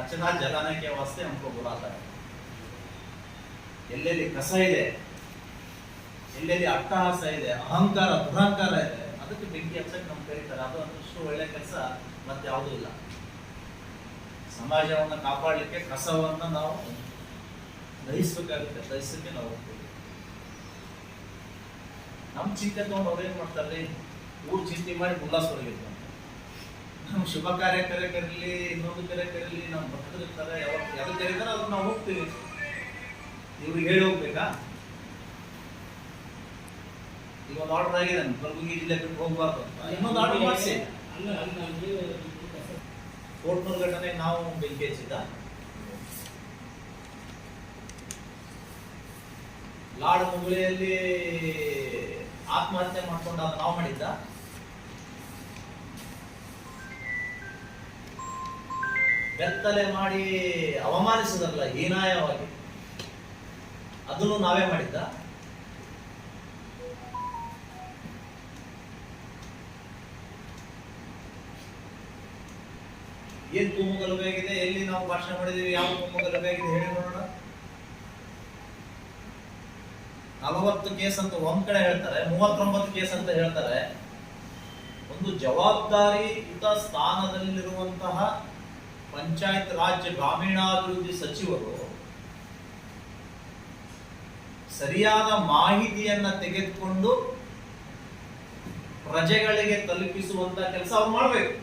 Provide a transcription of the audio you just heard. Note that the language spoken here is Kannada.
ಕಚಡ ಜಲಾನಕ್ಕೆ ವಾಸ್ತೆ हमको बुलाता है ಎಲ್ಲೆಲ್ಲಿ ಕಸ ಇದೆ ಎಲ್ಲೆಲ್ಲಿ ಅಟ್ಟಹಾಸ ಇದೆ ಅಹಂಕಾರ ದುರಹಂಕಾರ ಇದೆ ಅದಕ್ಕೆ ಬೆಂಕಿ ಹಚ್ಚಕ್ಕೆ ನಮ್ಗೆ ಕರೀತಾರೆ ಅದು ಅದಷ್ಟು ಒಳ್ಳೆ ಕೆಲಸ ಮತ್ತೆ ಯಾವುದೂ ಇಲ್ಲ ಸಮಾಜವನ್ನು ಕಾಪಾಡಲಿಕ್ಕೆ ಕಸವನ್ನು ನಾವು ದಹಿಸ್ಬೇಕಾಗುತ್ತೆ ದಹಿಸಕ್ಕೆ ನಾವು ಹೋಗ್ತೀವಿ ನಮ್ಮ ಚಿಂತೆ ತಗೊಂಡು ಅವ್ರೇನ್ ಮಾಡ್ತಾರೆ ಊರ್ ಚಿಂತೆ ಮಾಡಿ ಉಲ್ಲಾಸ ಹೊರಗಿರ್ತಾರೆ ನಮ್ಮ ಶುಭ ಕಾರ್ಯ ಕರೆ ಕರೀಲಿ ಇನ್ನೊಂದು ಕರೆ ಕರೀಲಿ ನಮ್ಮ ಭಕ್ತರು ಇರ್ತಾರೆ ಯಾವಾಗ ಯಾವ್ದು ಕರೀತಾರೆ ಅದಕ್ಕೆ ನಾವು ಹೋಗ್ತೀವಿ. ಇವ್ರಿಗೆ ಹೇಳಿ ಹೋಗ್ಬೇಕಾ? ಈಗ ಒಂದು ಆರ್ಡರ್ ಆಗಿದೆ ಕಲಬುರಗಿ ಜಿಲ್ಲೆ ಬಿಟ್ಟು ಹೋಗ್ಬಾರ್ದು. ಇನ್ನೊಂದು ಆರ್ಡರ್ ಮಾಡಿಸಿ. ಕೋಟ್ನೂರು ಘಟನೆ ನಾವು ಬೆಂಕಿ ಹಚ್ಚಿದ್ದ. ಲಾಡ್ ಮುಗುಳಿಯಲ್ಲಿ ಆತ್ಮಹತ್ಯೆ ಮಾಡ್ಕೊಂಡ ನಾವು ಮಾಡಿದ್ದ. ಬೆತ್ತಲೆ ಮಾಡಿ ಅವಮಾನಿಸಿದ್ರಲ್ಲ ಹೀನಾಯವಾಗಿ, ಅದನ್ನು ನಾವೇ ಮಾಡಿದ್ದ. ಏನ್ ಕೂಮು ಬೇಕಿದೆ ಎಲ್ಲಿ ನಾವು ಭಾಷಣ ಮಾಡಿದೀವಿ ಯಾವ ಕೂಮು ಬೇಕಿದೆ ಹೇಳಿ ನೋಡೋಣ. ನಲವತ್ತು ಕೇಸ್ ಅಂತ ಒಂದ್ ಕಡೆ ಹೇಳ್ತಾರೆ, ಮೂವತ್ತೊಂಬತ್ತು ಕೇಸ್ ಅಂತ ಹೇಳ್ತಾರೆ. ಒಂದು ಜವಾಬ್ದಾರಿಯುತ ಸ್ಥಾನದಲ್ಲಿರುವಂತಹ ಪಂಚಾಯತ್ ರಾಜ್ಯ ಗ್ರಾಮೀಣಾಭಿವೃದ್ಧಿ ಸಚಿವರು ಸರಿಯಾದ ಮಾಹಿತಿಯನ್ನ ತೆಗೆದುಕೊಂಡು ಪ್ರಜೆಗಳಿಗೆ ತಲುಪಿಸುವಂತ ಕೆಲಸ ಅವ್ರು ಮಾಡ್ಬೇಕು.